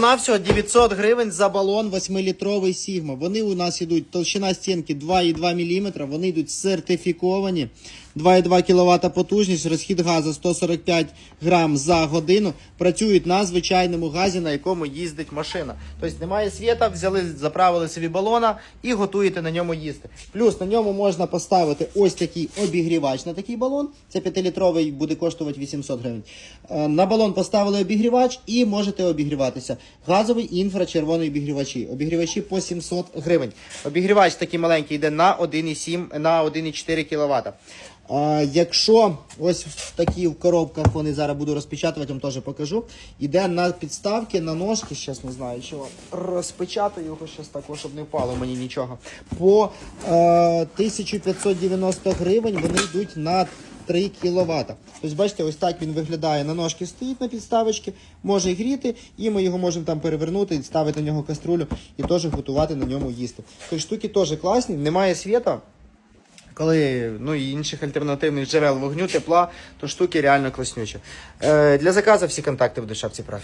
На всього 900 гривень за балон 8-літровий Sigma. Вони у нас йдуть толщина стінки 2,2 мм, вони йдуть сертифіковані. 2,2 кВт потужність, розхід газу 145 грам за годину. Працюють на звичайному газі, на якому їздить машина. Тобто немає світа, взяли, заправили собі балона і готуєте на ньому їсти. Плюс на ньому можна поставити ось такий обігрівач на такий балон. Це 5-літровий буде коштувати 800 гривень. Е, На балон поставили обігрівач і можете обігріватися. Газовий і інфрачервоний обігрівачі. Обігрівачі по 700 гривень. Обігрівач такий маленький йде на 1,7 на 1,4 кВт. А, якщо ось в такі в коробках вони зараз буду розпечатувати, вам теж покажу. Іде на підставки, на ножки, зараз не знаю, вам розпечатаю його зараз також, щоб не впало мені нічого. По е, 1590 гривень вони йдуть на 3 кВт. Тобто, бачите, ось так він виглядає. На ножки стоїть на підставочці, може гріти, і ми його можемо там перевернути, ставити на нього каструлю і теж готувати на ньому їсти. Тобто штуки теж класні, немає світа. Коли ну інших альтернативних джерел вогню, тепла, то штуки реально класнючі. Е, для заказу всі контакти в шапці профілю.